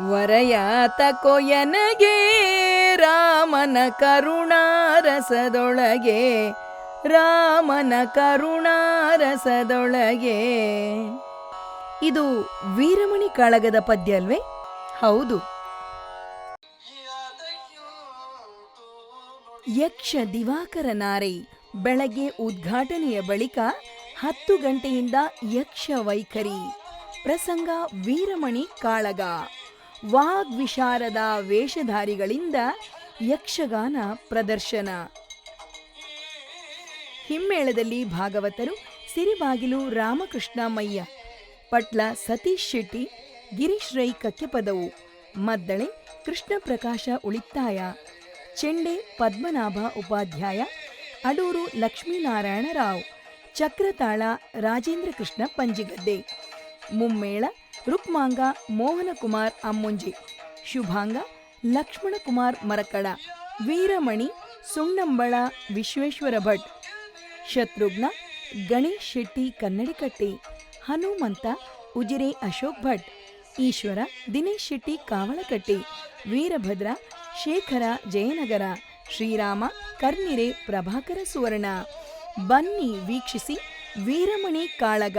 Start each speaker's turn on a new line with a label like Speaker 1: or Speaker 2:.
Speaker 1: ವರಯಾತ ಕೊಯನಗೆ, ರಾಮನ ಕರುಣಾರಸದೊಳಗೆ ರಾಮನ ಕರುಣಾರಸದೊಳಗೆ. ಇದು ವೀರಮಣಿ ಕಾಳಗದ ಪದ್ಯ ಅಲ್ವೇ? ಹೌದು. ಯಕ್ಷ ದಿವಾಕರ ನಾರೈ ಬೆಳಗ್ಗೆ ಉದ್ಘಾಟನೆಯ ಬಳಿಕ ಹತ್ತು ಗಂಟೆಯಿಂದ ಯಕ್ಷ ವೈಖರಿ. ಪ್ರಸಂಗ ವೀರಮಣಿ ಕಾಳಗ. ವಾಗ್ವಿಶಾರದ ವೇಷಧಾರಿಗಳಿಂದ ಯಕ್ಷಗಾನ ಪ್ರದರ್ಶನ. ಹಿಮ್ಮೇಳದಲ್ಲಿ ಭಾಗವತರು ಸಿರಿಬಾಗಿಲು ರಾಮಕೃಷ್ಣ ಮಯ್ಯ, ಪಟ್ಲ ಸತೀಶ್ ಶೆಟ್ಟಿ, ಗಿರೀಶ್ ರೈ ಕಕ್ಕೆಪದವು, ಮದ್ದಳೆ ಕೃಷ್ಣ ಪ್ರಕಾಶ ಉಳಿತ್ತಾಯ, ಚೆಂಡೆ ಪದ್ಮನಾಭ ಉಪಾಧ್ಯಾಯ, ಅಡೂರು ಲಕ್ಷ್ಮೀನಾರಾಯಣ ರಾವ್, ಚಕ್ರತಾಳ ರಾಜೇಂದ್ರ ಕೃಷ್ಣ ಪಂಜಿಗದ್ದೆ, ಮುಮ್ಮೇಳ ರುಕ್ಮಾಂಗ, ಮೋಹನಕುಮಾರ್ ಅಮ್ಮುಂಜಿ, ಶುಭಾಂಗ, ಲಕ್ಷ್ಮಣಕುಮಾರ್ ಮರಕಳ, ವೀರಮಣಿ, ಸುಣ್ಣಂಬಳ, ವಿಶ್ವೇಶ್ವರ ಭಟ್, ಶತ್ರುಘ್ನ, ಗಣೇಶ್ ಶೆಟ್ಟಿ ಕನ್ನಡಿಕಟ್ಟಿ, ಹನುಮಂತ, ಉಜಿರೆ ಅಶೋಕ್ ಭಟ್, ಈಶ್ವರ, ದಿನೇಶ್ ಶೆಟ್ಟಿ ಕಾವಳಕಟ್ಟಿ, ವೀರಭದ್ರ, ಶೇಖರ ಜಯನಗರ, ಶ್ರೀರಾಮ, ಕರ್ನಿರೆ, ಪ್ರಭಾಕರ ಸುವರ್ಣ. ಬನ್ನಿ ವೀಕ್ಷಿಸಿ ವೀರಮಣಿ ಕಾಳಗ.